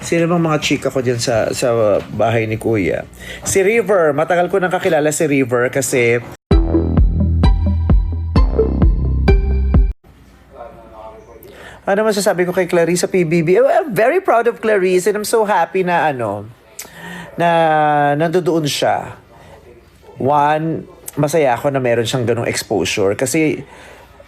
Sino bang mga chika ko dyan sa, sa bahay ni Kuya? Si River. Matagal ko nang kakilala si River kasi Ano masasabi ko kay Clarice sa PBB? I'm very proud of Clarice and I'm so happy na ano, na nandoon siya. One, masaya ako na meron siyang ganong exposure kasi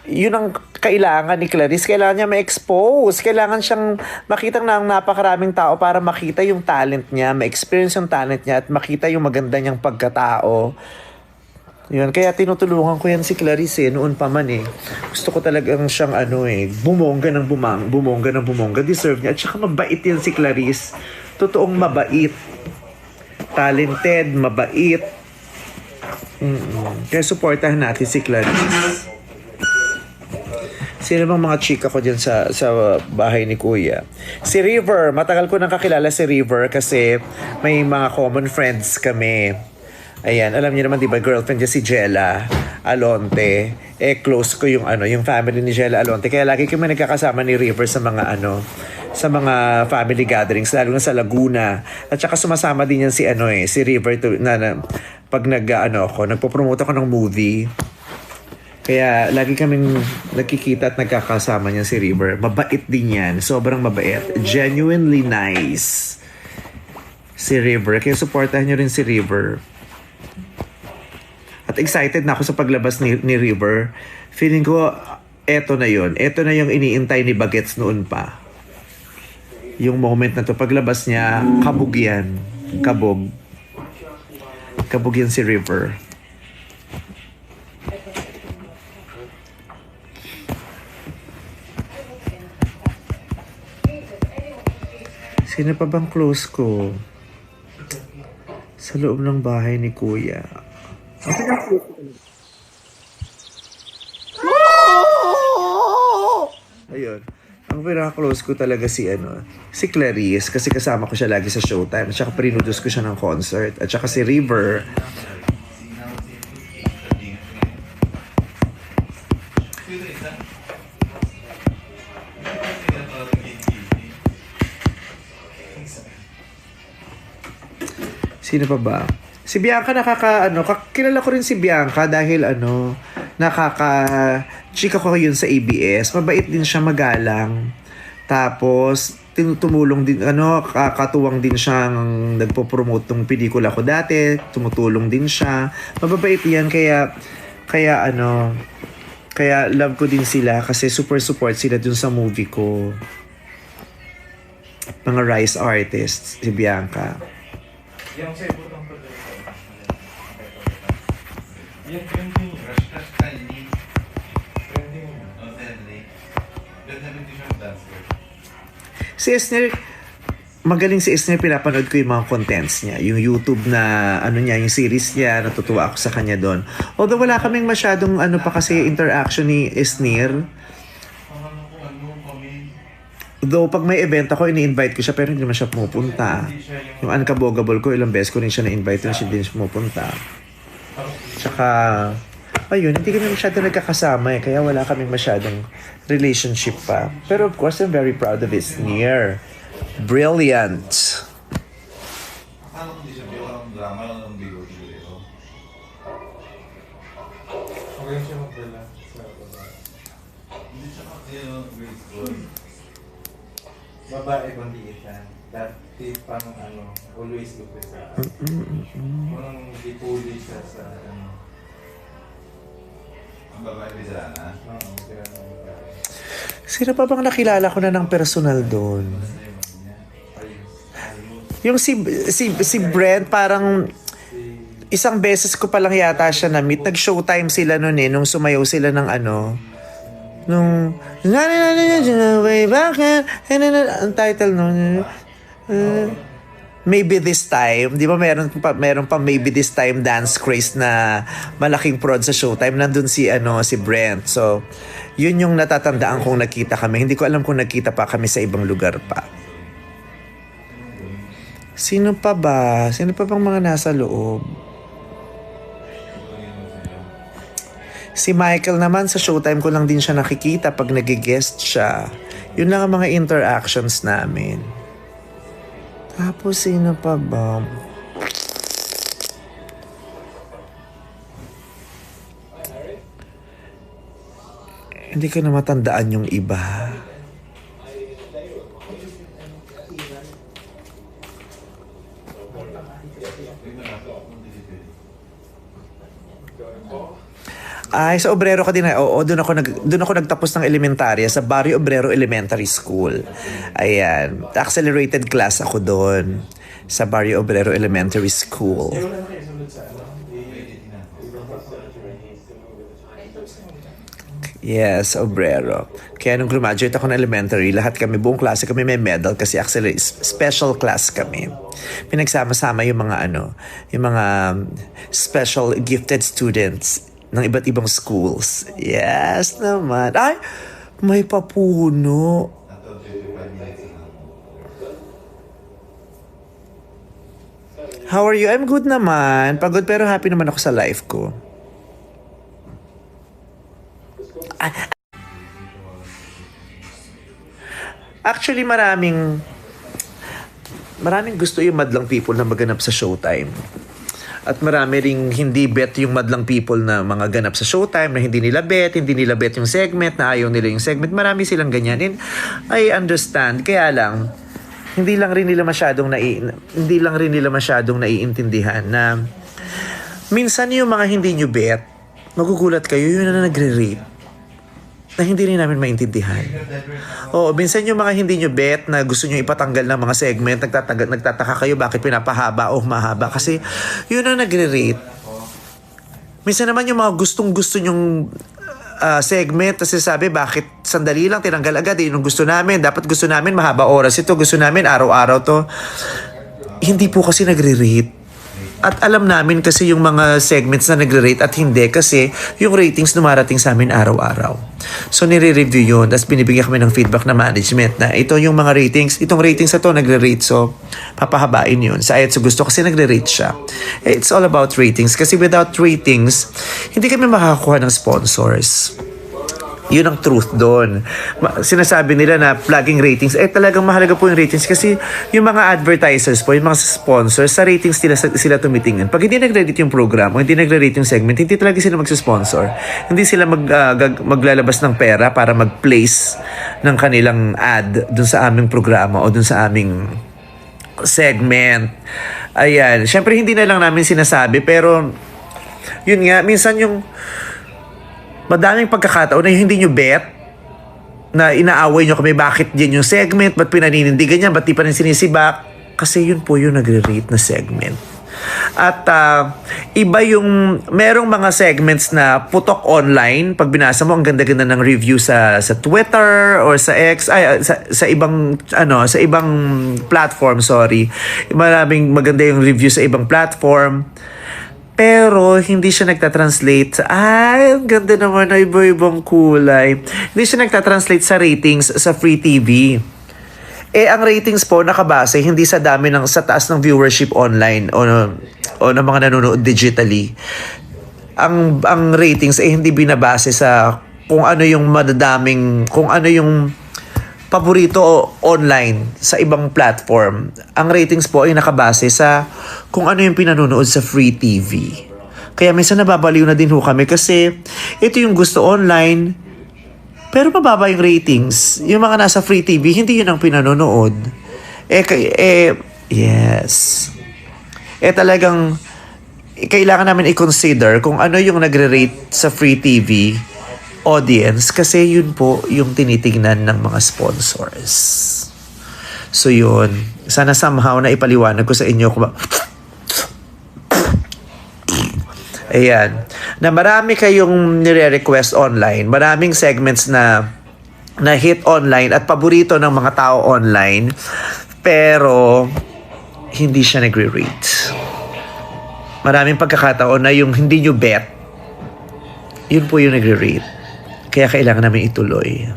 yun ang kailangan ni Clarice. Kailangan niya ma-expose. Kailangan siyang makita ng napakaraming tao para makita yung talent niya, ma-experience yung talent niya at makita yung maganda niyang pagkatao. Yun, kaya tinutulungan ko yan si Clarice eh, noon pa man eh. Gusto ko talagang siyang ano eh, bumongga ng bumang, bumongga ng bumongga. Deserve niya. At saka mabait yan si Clarice. Totoong mabait. Talented, mabait. Mm-mm. Kaya supportahan natin si Clarice. Sino bang mga chika ko dyan sa, sa bahay ni Kuya? Si River. Matagal ko nang kakilala si River kasi may mga common friends kami. Ayan, alam niyo naman 'di ba girlfriend niya si Jella Alonte. Eh close ko yung ano, yung family ni Jella Alonte. Kaya lagi kami nagkakasama ni River sa mga ano, sa mga family gatherings lalo na sa Laguna. At saka sumasama din yan si ano eh, si River to, na, na pag nag ano ako, nagpo-promote ako ng movie. Kaya lagi kaming nagkikita at nagkakasama niya si River. Mabait din yan. Sobrang mabait. Genuinely nice. Si River. Kaya supportahan niyo rin si River. At excited na ako sa paglabas ni, ni River. Feeling ko, eto na yon Eto na yung iniintay ni Bagets noon pa. Yung moment na to, paglabas niya, kabog yan. Kabog. Kabog yan si River. Sino pa bang close ko? Sa loob ng bahay ni Kuya. Okay na close ko. Ayun. Ang pinaka-close ko talaga si ano, si Clarice kasi kasama ko siya lagi sa showtime at saka prinudos ko siya ng concert at saka si River Sino pa ba? Si Bianca nakaka ano, kilala ko rin si Bianca dahil ano, nakaka chika ko yun sa ABS. Mabait din siya magalang. Tapos tinutulong din ano, kakatuwang din siyang nagpo-promote ng pelikula ko dati, tumutulong din siya. Mababait yan kaya kaya ano, kaya love ko din sila kasi super support sila dun sa movie ko. Mga rice artists, si Bianca. Yung sa ibutang ko Yung yung yung rush rush tiny. Trending. Oh, tiny. Ganda rin din yung dance girl. Si Esner, magaling si Esner, pinapanood ko yung mga contents niya. Yung YouTube na, ano niya, yung series niya, natutuwa ako sa kanya doon. Although wala kaming masyadong, ano pa kasi, interaction ni Esner. Though pag may event ako, ini-invite ko siya, pero hindi naman siya pumupunta. Yung Unkabogable ko, ilang beses ko rin siya na-invite, na siya din siya pumupunta. Tsaka, ayun, hindi kami masyado nagkakasama eh, kaya wala kaming masyadong relationship pa. Pero of course, I'm very proud of. Brilliant. Ng bigo. bigo. Okay siya magdala. Hindi siya graceful. Babae kundi siya. Dati pang ano, always look sa Parang dipuli siya sa ano. Ang babae Lizana. Oo, ano. Sino pa bang nakilala ko na ng personal doon? Yung si, si, si Brent, parang isang beses ko pa lang yata siya na-meet. Nag-showtime sila noon eh, nung sumayaw sila ng ano, nung, way back, ang title nun, uh, Maybe This Time. Di ba meron pa, meron pa Maybe This Time dance craze na malaking prod sa showtime. Nandun si, ano, si Brent. So, yun yung natatandaan kong nakita kami. Hindi ko alam kung nagkita pa kami sa ibang lugar pa. Sino pa ba? Sino pa bang mga nasa loob? Si Michael naman sa showtime ko lang din siya nakikita pag nag-guest siya. Yun lang ang mga interactions namin. Tapos, sino pa ba? Hindi ko na matandaan yung iba. Ay, sa Obrero ka din. na- Oo, doon ako, nag, doon ako nagtapos ng elementarya sa Barrio Obrero Elementary School. Ayan. Accelerated class ako doon sa Barrio Obrero Elementary School. Eh? Yes, Obrero. Kaya nung graduate ako ng elementary, lahat kami, buong klase kami may medal kasi actually special class kami. Pinagsama-sama yung mga ano, yung mga um, special gifted students ng iba't ibang schools. Yes naman. Ay, may papuno. Nato 25 minutes na. How are you? I'm good naman. Pagod pero happy naman ako sa life ko. Actually, maraming maraming gusto yung madlang people na maganap sa showtime. At marami ring hindi bet yung madlang people na mga ganap sa showtime na hindi nila bet, hindi nila bet yung segment, na ayaw nila yung segment. Marami silang ganyan. And I understand. Kaya lang, hindi lang rin nila masyadong nai, hindi lang rin nila masyadong naiintindihan na minsan yung mga hindi nyo bet, magugulat kayo yun na nagre-rate na hindi rin namin maintindihan. Oo, minsan yung mga hindi nyo bet na gusto nyo ipatanggal ng mga segment, nagtataka, nagtataka kayo bakit pinapahaba o mahaba kasi yun ang nagre-rate. Minsan naman yung mga gustong gusto nyong ah, segment, kasi sabi bakit sandali lang tinanggal agad, yun ang gusto namin. Dapat gusto namin mahaba oras ito, gusto namin araw-araw to. Hindi po kasi nagre-rate. At alam namin kasi yung mga segments na nagre-rate at hindi kasi yung ratings dumarating sa amin araw-araw. So nire-review yun, tapos binibigyan kami ng feedback na management na ito yung mga ratings, itong ratings na to nagre-rate so papahabain yun. Sa ayat sa gusto kasi nagre-rate siya. It's all about ratings kasi without ratings, hindi kami makakakuha ng sponsors. Yun ang truth doon. Sinasabi nila na plugging ratings, eh talagang mahalaga po yung ratings kasi yung mga advertisers po, yung mga sponsors, sa ratings nila sila tumitingin. Pag hindi nagre-rate yung program o hindi nagre-rate yung segment, hindi talaga sila magsusponsor. Hindi sila mag, gag- maglalabas ng pera para mag-place ng kanilang ad dun sa aming programa o dun sa aming segment. Ayan. Siyempre, hindi na lang namin sinasabi, pero yun nga, minsan yung madaming pagkakataon na hindi nyo bet na inaaway nyo kami bakit yan yung segment, ba't pinaninindigan yan, ba't di pa rin sinisibak? Kasi yun po yung nagre-rate na segment. At ah, iba yung merong mga segments na putok online pag binasa mo ang ganda-ganda ng review sa sa Twitter or sa X ay ah, sa, sa ibang ano sa ibang platform sorry maraming maganda yung review sa ibang platform pero hindi siya nagta-translate ay, ang ganda naman na iba-ibang kulay. Hindi siya nagta-translate sa ratings sa free TV. Eh, ang ratings po nakabase hindi sa dami ng, sa taas ng viewership online o, o ng mga nanonood digitally. Ang, ang ratings eh hindi binabase sa kung ano yung madadaming, kung ano yung paborito online sa ibang platform, ang ratings po ay nakabase sa kung ano yung pinanonood sa free TV. Kaya minsan nababaliw na din ho kami kasi ito yung gusto online, pero mababa yung ratings. Yung mga nasa free TV, hindi yun ang pinanonood. Eh, eh yes. Eh talagang kailangan namin i-consider kung ano yung nagre-rate sa free TV audience kasi yun po yung tinitingnan ng mga sponsors. So yun, sana somehow na ipaliwanag ko sa inyo kung Ayan. Na marami kayong nire-request online. Maraming segments na na hit online at paborito ng mga tao online. Pero hindi siya nagre-rate. Maraming pagkakataon na yung hindi nyo bet, yun po yung nagre-rate. Kaya kailangan namin ituloy.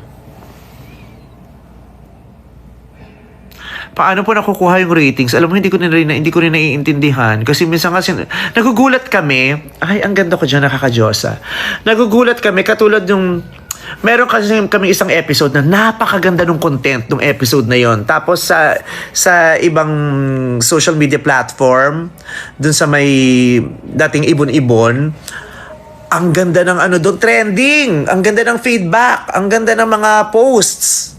paano po nakukuha yung ratings? Alam mo, hindi ko na rin, hindi ko rin naiintindihan. Kasi minsan kasi, nagugulat kami. Ay, ang ganda ko dyan, nakakadyosa. Nagugulat kami, katulad yung, meron kasi kami isang episode na napakaganda ng content ng episode na yon. Tapos sa sa ibang social media platform, dun sa may dating ibon-ibon, ang ganda ng ano doon, trending. Ang ganda ng feedback. Ang ganda ng mga posts.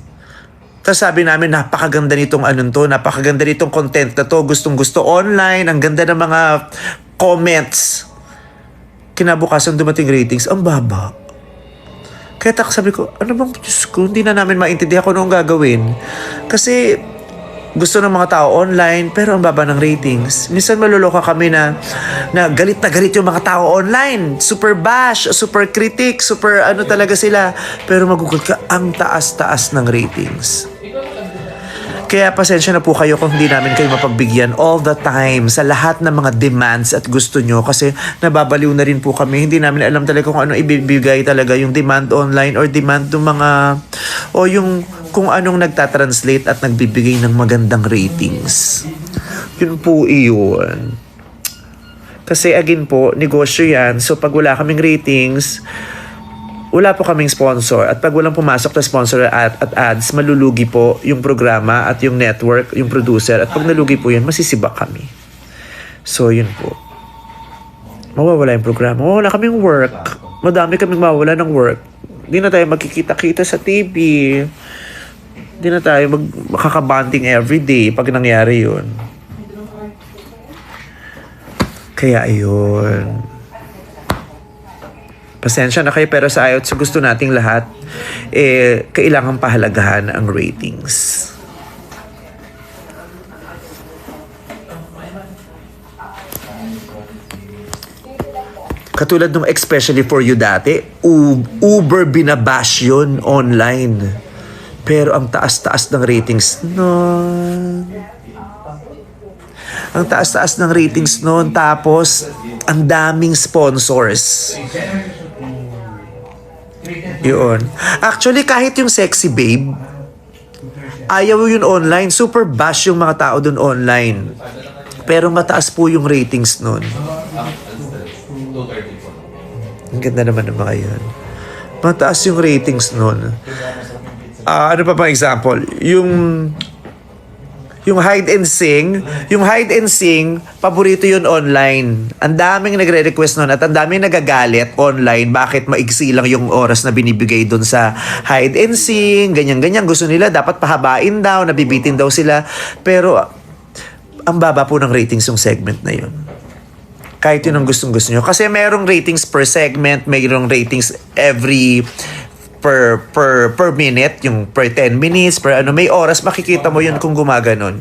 Tapos sabi namin, napakaganda nitong anong to, napakaganda nitong content na to, gustong gusto online, ang ganda ng mga comments. Kinabukasan dumating ratings, ang baba. Kaya tak sabi ko, ano bang Diyos ko, hindi na namin maintindihan kung anong gagawin. Kasi gusto ng mga tao online, pero ang baba ng ratings. Minsan maluloka kami na, na galit na galit yung mga tao online. Super bash, super critic, super ano talaga sila. Pero magugulat ka, ang taas-taas ng ratings. Kaya pasensya na po kayo kung hindi namin kayo mapagbigyan all the time sa lahat ng mga demands at gusto nyo kasi nababaliw na rin po kami. Hindi namin alam talaga kung ano ibibigay talaga yung demand online or demand ng mga o yung kung anong nagtatranslate at nagbibigay ng magandang ratings. Yun po iyon. Kasi again po, negosyo yan. So pag wala kaming ratings, wala po kaming sponsor at pag walang pumasok na sponsor at, at ads, malulugi po yung programa at yung network, yung producer at pag nalugi po yan, masisibak kami. So, yun po. Mawawala yung programa. Mawawala kaming work. Madami kaming mawawala ng work. Hindi na tayo magkikita-kita sa TV. Hindi na tayo mag makakabanding everyday pag nangyari yun. Kaya ayun. Pasensya na kayo pero sa ayot sa gusto nating lahat, eh, kailangan pahalagahan ang ratings. Katulad nung especially for you dati, Uber binabash yun online. Pero ang taas-taas ng ratings nun. Ang taas-taas ng ratings noon tapos ang daming sponsors. Yun. Actually, kahit yung sexy babe, ayaw yun online. Super bash yung mga tao dun online. Pero mataas po yung ratings nun. 230 po. Ang ganda naman ng mga yun. Mataas yung ratings nun. Ah, ano pa bang example? Yung yung hide and sing, yung hide and sing, paborito yun online. Ang daming nagre-request nun at ang daming nagagalit online bakit maigsi lang yung oras na binibigay dun sa hide and sing, ganyan-ganyan. Gusto nila dapat pahabain daw, nabibitin daw sila. Pero ang baba po ng ratings yung segment na yun kahit yun ang gustong gusto nyo. Kasi merong ratings per segment, mayroong ratings every per per per minute, yung per 10 minutes, per ano, may oras makikita mo yun kung gumaganon.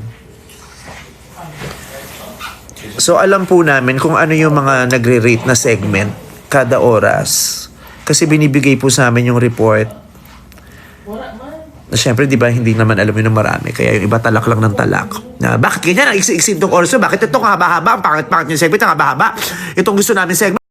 So alam po namin kung ano yung mga nagre-rate na segment kada oras. Kasi binibigay po sa amin yung report. Na syempre, di ba, hindi naman alam yun ng marami. Kaya yung iba talak lang ng talak. Na, bakit ganyan? Ang iksi-iksi itong oras. Bakit itong haba-haba? Ang pangit-pangit yung segment, ang haba-haba. Itong gusto namin segment.